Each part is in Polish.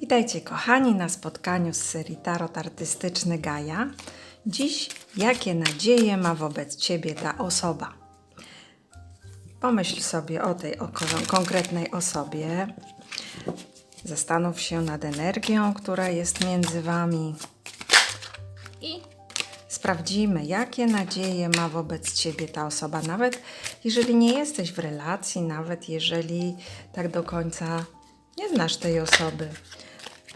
Witajcie kochani na spotkaniu z serii Tarot Artystyczny Gaja. Dziś jakie nadzieje ma wobec Ciebie ta osoba? Pomyśl sobie o tej o ko- konkretnej osobie. Zastanów się nad energią, która jest między Wami. I sprawdzimy, jakie nadzieje ma wobec Ciebie ta osoba. Nawet jeżeli nie jesteś w relacji, nawet jeżeli tak do końca nie znasz tej osoby,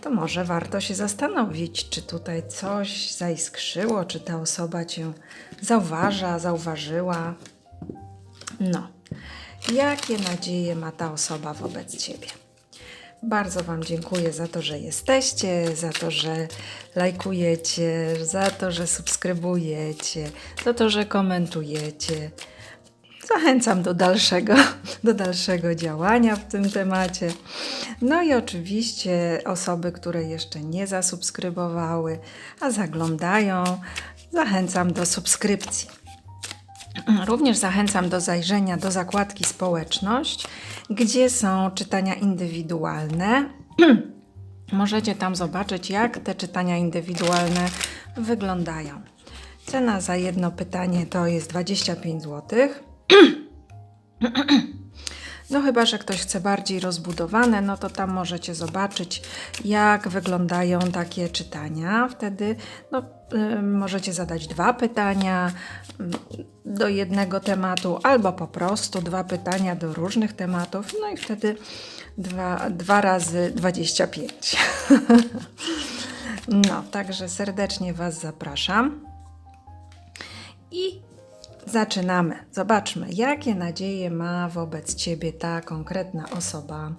to może warto się zastanowić, czy tutaj coś zaiskrzyło, czy ta osoba Cię zauważa, zauważyła. No, jakie nadzieje ma ta osoba wobec Ciebie? Bardzo Wam dziękuję za to, że jesteście, za to, że lajkujecie, za to, że subskrybujecie, za to, że komentujecie. Zachęcam do dalszego, do dalszego działania w tym temacie. No i oczywiście osoby, które jeszcze nie zasubskrybowały, a zaglądają, zachęcam do subskrypcji. Również zachęcam do zajrzenia do zakładki Społeczność, gdzie są czytania indywidualne. Możecie tam zobaczyć, jak te czytania indywidualne wyglądają. Cena za jedno pytanie to jest 25 zł. No chyba, że ktoś chce bardziej rozbudowane, no to tam możecie zobaczyć, jak wyglądają takie czytania. Wtedy no, y, możecie zadać dwa pytania y, do jednego tematu, albo po prostu dwa pytania do różnych tematów, no i wtedy dwa, dwa razy 25. no, także serdecznie Was zapraszam. I Zaczynamy. Zobaczmy, jakie nadzieje ma wobec ciebie ta konkretna osoba,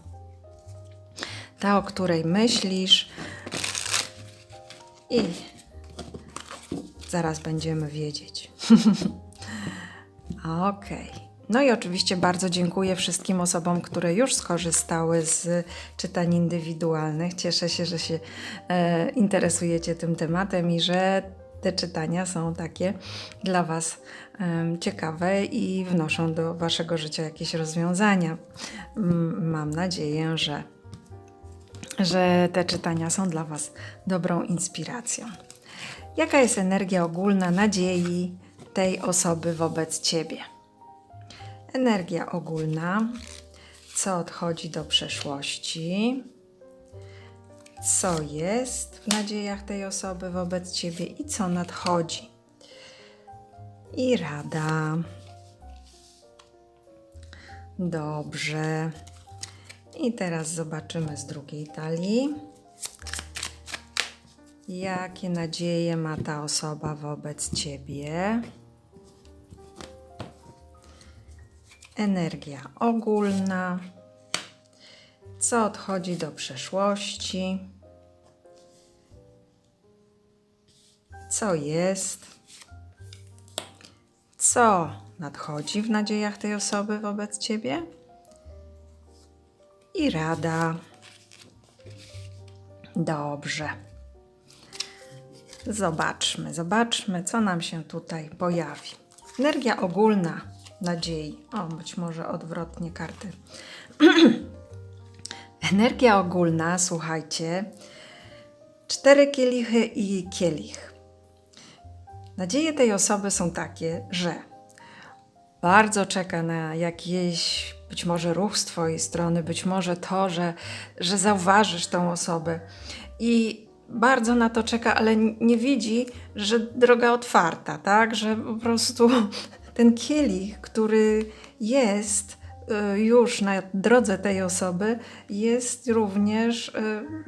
ta, o której myślisz. I zaraz będziemy wiedzieć. Okej. No i oczywiście bardzo dziękuję wszystkim osobom, które już skorzystały z czytań indywidualnych. Cieszę się, że się e, interesujecie tym tematem i że te czytania są takie dla Was ciekawe i wnoszą do Waszego życia jakieś rozwiązania. Mam nadzieję, że, że te czytania są dla Was dobrą inspiracją. Jaka jest energia ogólna nadziei tej osoby wobec Ciebie? Energia ogólna, co odchodzi do przeszłości, co jest w nadziejach tej osoby wobec ciebie i co nadchodzi. I rada. Dobrze. I teraz zobaczymy z drugiej talii. Jakie nadzieje ma ta osoba wobec ciebie? Energia ogólna co odchodzi do przeszłości, co jest, co nadchodzi w nadziejach tej osoby wobec ciebie i rada. Dobrze. Zobaczmy, zobaczmy, co nam się tutaj pojawi. Energia ogólna nadziei. O, być może odwrotnie karty. Energia ogólna, słuchajcie, cztery kielichy i kielich. Nadzieje tej osoby są takie, że bardzo czeka na jakiś być może ruch z Twojej strony, być może to, że, że zauważysz tą osobę i bardzo na to czeka, ale nie widzi, że droga otwarta, tak? Że po prostu ten kielich, który jest już na drodze tej osoby, jest również y,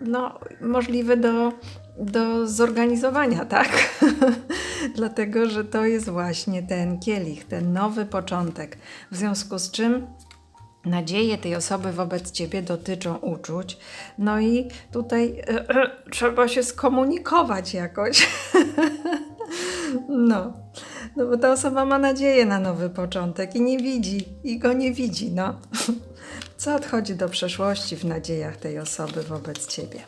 no, możliwy do, do zorganizowania, tak? Dlatego, że to jest właśnie ten kielich, ten nowy początek. W związku z czym nadzieje tej osoby wobec ciebie dotyczą uczuć. No i tutaj e, trzeba się skomunikować jakoś. no. No, bo ta osoba ma nadzieję na nowy początek i nie widzi, i go nie widzi. No. Co odchodzi do przeszłości w nadziejach tej osoby wobec ciebie?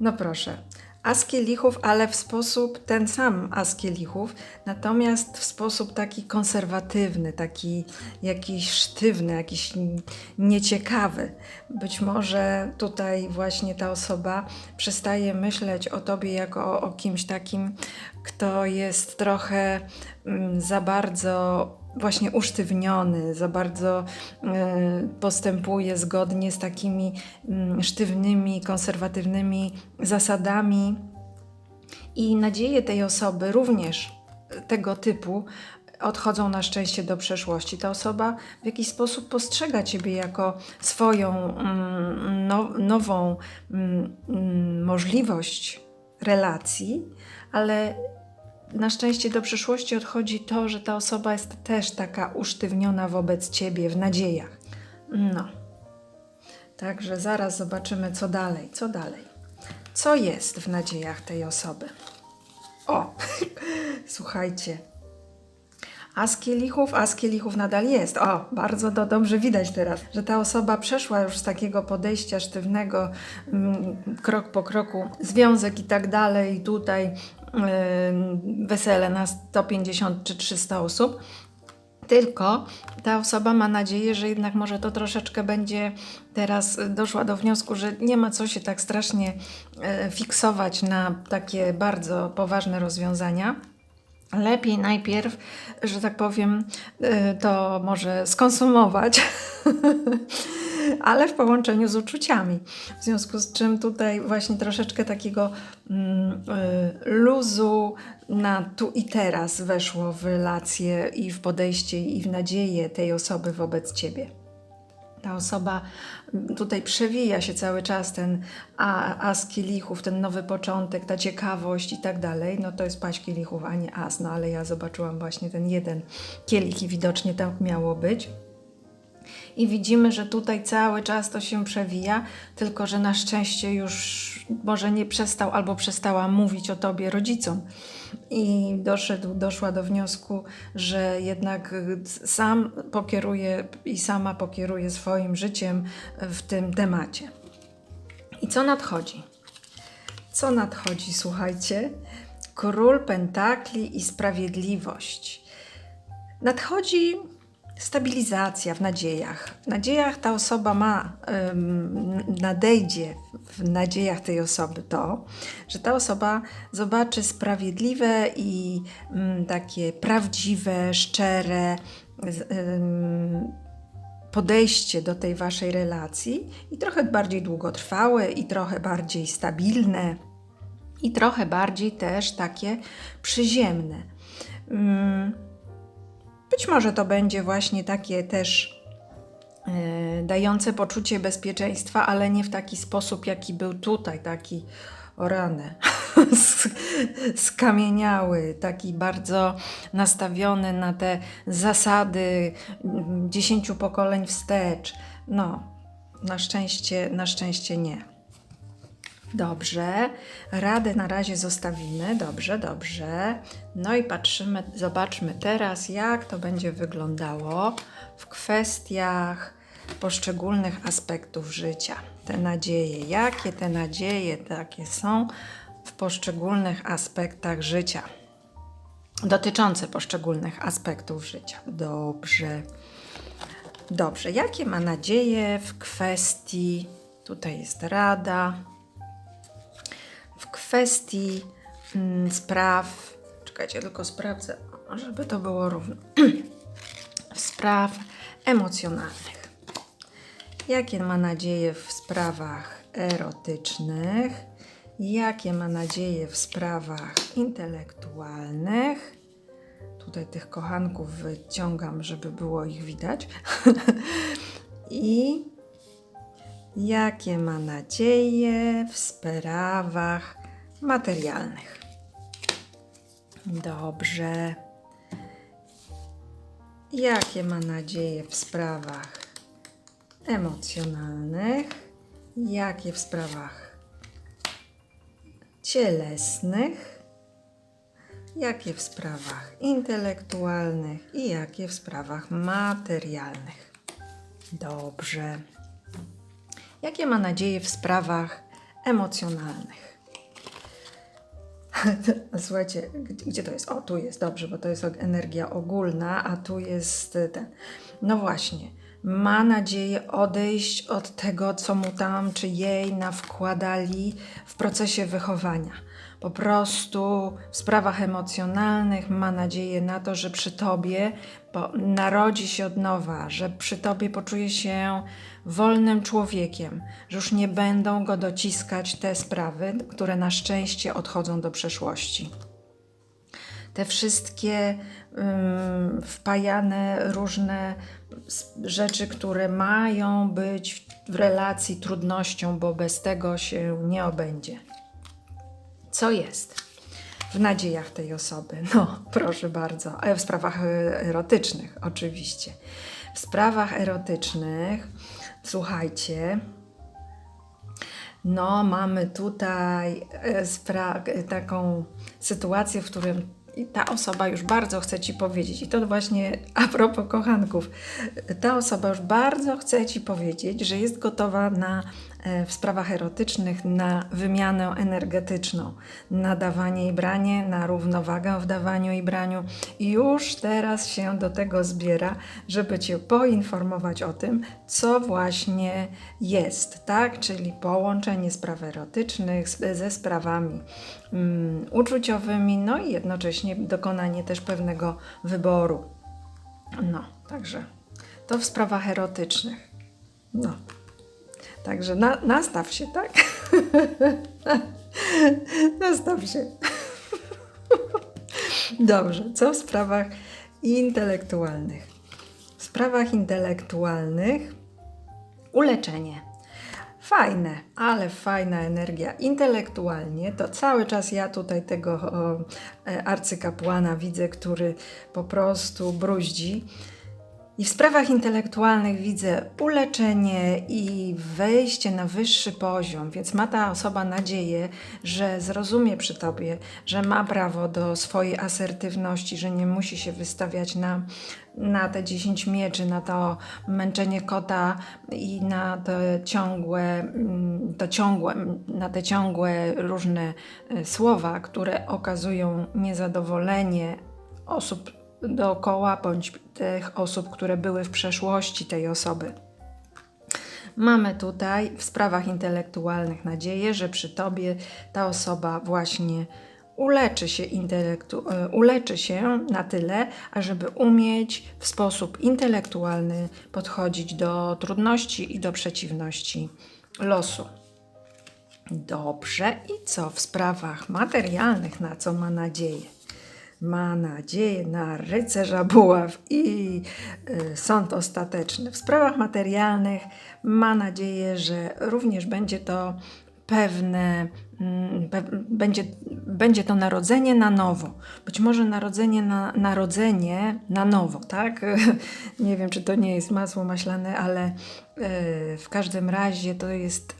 No proszę, as kielichów, ale w sposób ten sam as kielichów, natomiast w sposób taki konserwatywny, taki jakiś sztywny, jakiś nieciekawy. Być może tutaj właśnie ta osoba przestaje myśleć o tobie jako o, o kimś takim, kto jest trochę mm, za bardzo właśnie usztywniony, za bardzo y, postępuje zgodnie z takimi mm, sztywnymi, konserwatywnymi zasadami. I nadzieje tej osoby również tego typu odchodzą na szczęście do przeszłości. Ta osoba w jakiś sposób postrzega Ciebie jako swoją mm, no, nową mm, możliwość relacji, ale na szczęście do przyszłości odchodzi to, że ta osoba jest też taka usztywniona wobec ciebie w nadziejach. No. Także zaraz zobaczymy, co dalej. Co dalej? Co jest w nadziejach tej osoby? O, słuchajcie. A z kielichów, a z kielichów nadal jest. O, bardzo to dobrze widać teraz, że ta osoba przeszła już z takiego podejścia sztywnego, mm, krok po kroku, związek i tak dalej, tutaj wesele na 150 czy 300 osób. Tylko ta osoba ma nadzieję, że jednak może to troszeczkę będzie teraz y, doszła do wniosku, że nie ma co się tak strasznie e, fiksować na takie bardzo poważne rozwiązania. Lepiej najpierw, że tak powiem, y, to może skonsumować, ale w połączeniu z uczuciami. W związku z czym tutaj właśnie troszeczkę takiego mm, y, luzu na tu i teraz weszło w relacje i w podejście i w nadzieję tej osoby wobec ciebie ta osoba tutaj przewija się cały czas ten a, as kielichów, ten nowy początek, ta ciekawość i tak dalej, no to jest paść kielichów, a nie as, no ale ja zobaczyłam właśnie ten jeden kielich i widocznie tak miało być. I widzimy, że tutaj cały czas to się przewija, tylko że na szczęście już może nie przestał albo przestała mówić o tobie rodzicom. I doszedł, doszła do wniosku, że jednak sam pokieruje i sama pokieruje swoim życiem w tym temacie. I co nadchodzi? Co nadchodzi, słuchajcie? Król Pentakli i sprawiedliwość. Nadchodzi stabilizacja w nadziejach. W nadziejach ta osoba ma, nadejdzie w nadziejach tej osoby to, że ta osoba zobaczy sprawiedliwe i takie prawdziwe, szczere podejście do tej waszej relacji i trochę bardziej długotrwałe i trochę bardziej stabilne i trochę bardziej też takie przyziemne. Być może to będzie właśnie takie też e, dające poczucie bezpieczeństwa, ale nie w taki sposób, jaki był tutaj, taki o ranę, sk- skamieniały, taki bardzo nastawiony na te zasady mm, dziesięciu pokoleń wstecz. No, na szczęście, na szczęście nie. Dobrze, radę na razie zostawimy. Dobrze, dobrze. No i patrzymy, zobaczmy teraz, jak to będzie wyglądało w kwestiach poszczególnych aspektów życia. Te nadzieje, jakie te nadzieje takie są w poszczególnych aspektach życia, dotyczące poszczególnych aspektów życia. Dobrze. Dobrze, jakie ma nadzieje w kwestii, tutaj jest rada, kwestii mm, spraw, czekajcie, tylko sprawdzę, żeby to było równo, spraw emocjonalnych. Jakie ma nadzieje w sprawach erotycznych? Jakie ma nadzieje w sprawach intelektualnych? Tutaj tych kochanków wyciągam, żeby było ich widać. I jakie ma nadzieje w sprawach materialnych. Dobrze. Jakie ma nadzieje w sprawach emocjonalnych? Jakie w sprawach cielesnych? Jakie w sprawach intelektualnych i jakie w sprawach materialnych? Dobrze. Jakie ma nadzieje w sprawach emocjonalnych? Słuchajcie, gdzie, gdzie to jest? O, tu jest, dobrze, bo to jest energia ogólna, a tu jest y, ten. No właśnie, ma nadzieję odejść od tego, co mu tam czy jej nawkładali w procesie wychowania. Po prostu w sprawach emocjonalnych ma nadzieję na to, że przy tobie narodzi się od nowa, że przy tobie poczuje się wolnym człowiekiem, że już nie będą go dociskać te sprawy, które na szczęście odchodzą do przeszłości te wszystkie ym, wpajane różne rzeczy, które mają być w relacji trudnością, bo bez tego się nie obędzie. Co jest w nadziejach tej osoby? No, proszę bardzo, w sprawach erotycznych, oczywiście. W sprawach erotycznych, słuchajcie, no, mamy tutaj e, taką sytuację, w którym ta osoba już bardzo chce ci powiedzieć, i to właśnie a propos kochanków, ta osoba już bardzo chce ci powiedzieć, że jest gotowa na, w sprawach erotycznych na wymianę energetyczną, na dawanie i branie, na równowagę w dawaniu i braniu. I już teraz się do tego zbiera, żeby cię poinformować o tym, co właśnie jest, tak? Czyli połączenie spraw erotycznych ze sprawami mm, uczuciowymi, no i jednocześnie dokonanie też pewnego wyboru. No, także to w sprawach erotycznych. No. Także na, nastaw się, tak? nastaw się. Dobrze, co w sprawach intelektualnych? W sprawach intelektualnych uleczenie. Fajne, ale fajna energia. Intelektualnie to cały czas ja tutaj tego o, e, arcykapłana widzę, który po prostu bruździ. I w sprawach intelektualnych widzę uleczenie i wejście na wyższy poziom, więc ma ta osoba nadzieję, że zrozumie przy tobie, że ma prawo do swojej asertywności, że nie musi się wystawiać na, na te 10 mieczy, na to męczenie kota i na te ciągłe, mm, to ciągłe, na te ciągłe różne e, słowa, które okazują niezadowolenie osób dookoła, bądź tych osób, które były w przeszłości tej osoby. Mamy tutaj w sprawach intelektualnych nadzieję, że przy tobie ta osoba właśnie uleczy się, intelektu, e, uleczy się na tyle, ażeby umieć w sposób intelektualny podchodzić do trudności i do przeciwności losu. Dobrze, i co w sprawach materialnych, na co ma nadzieję? Ma nadzieję na rycerza buław i y, sąd ostateczny. W sprawach materialnych ma nadzieję, że również będzie to pewne, mm, będzie, będzie to narodzenie na nowo. Być może narodzenie na, narodzenie na nowo, tak? Nie wiem, czy to nie jest masło maślane, ale y, w każdym razie to jest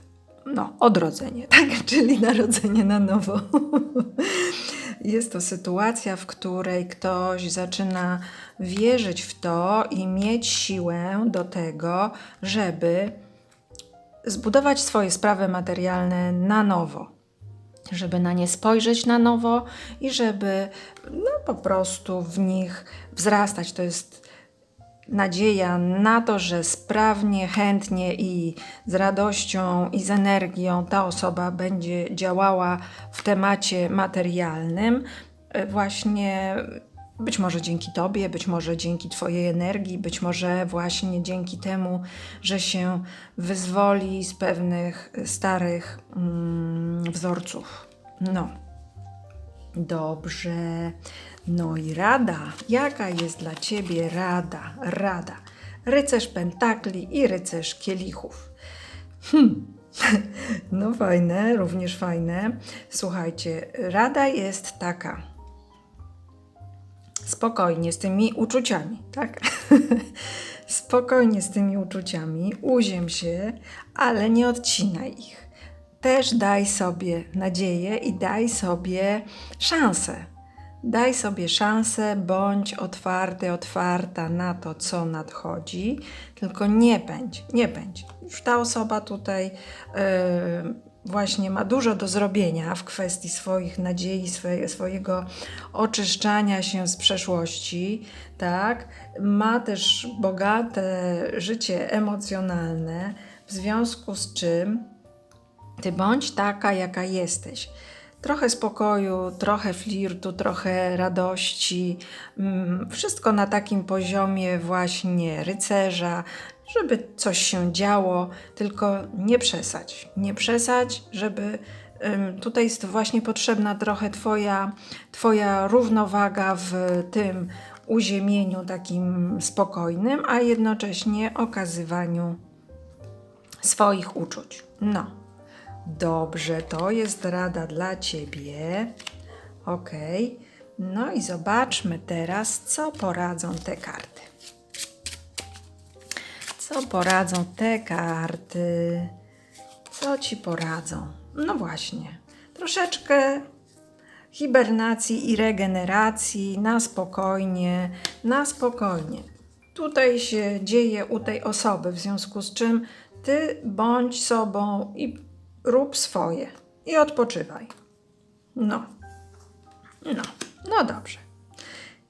no, odrodzenie, tak? Czyli narodzenie na nowo. Jest to sytuacja, w której ktoś zaczyna wierzyć w to i mieć siłę do tego, żeby zbudować swoje sprawy materialne na nowo. Żeby na nie spojrzeć na nowo i żeby no, po prostu w nich wzrastać. To jest nadzieja na to, że sprawnie, chętnie i z radością i z energią ta osoba będzie działała w temacie materialnym, e, właśnie być może dzięki Tobie, być może dzięki Twojej energii, być może właśnie dzięki temu, że się wyzwoli z pewnych starych mm, wzorców. No. Dobrze. No i rada. Jaka jest dla ciebie rada? Rada. Rycerz pentakli i rycerz kielichów. Hmm. No fajne, również fajne. Słuchajcie, rada jest taka. Spokojnie z tymi uczuciami, tak? Spokojnie z tymi uczuciami, uziem się, ale nie odcinaj ich. Też daj sobie nadzieję i daj sobie szansę. Daj sobie szansę, bądź otwarty, otwarta na to, co nadchodzi, tylko nie pędź, nie pędź. Już ta osoba tutaj yy, właśnie ma dużo do zrobienia w kwestii swoich nadziei, swoje, swojego oczyszczania się z przeszłości, tak? Ma też bogate życie emocjonalne, w związku z czym ty bądź taka, jaka jesteś. Trochę spokoju, trochę flirtu, trochę radości. mm, Wszystko na takim poziomie właśnie rycerza, żeby coś się działo, tylko nie przesadź. Nie przesadź, żeby tutaj jest właśnie potrzebna trochę twoja, twoja równowaga w tym uziemieniu takim spokojnym, a jednocześnie okazywaniu swoich uczuć. No, dobrze, to jest rada dla ciebie. Ok. No i zobaczmy teraz, co poradzą te karty. Co poradzą te karty? Co ci poradzą? No właśnie, troszeczkę hibernacji i regeneracji na spokojnie, na spokojnie. Tutaj się dzieje u tej osoby, w związku z czym ty bądź sobą i rób swoje i odpoczywaj. No, no, no dobrze.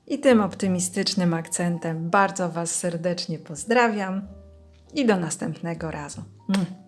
I tym optymistycznym akcentem bardzo Was serdecznie pozdrawiam i do następnego razu. Mm.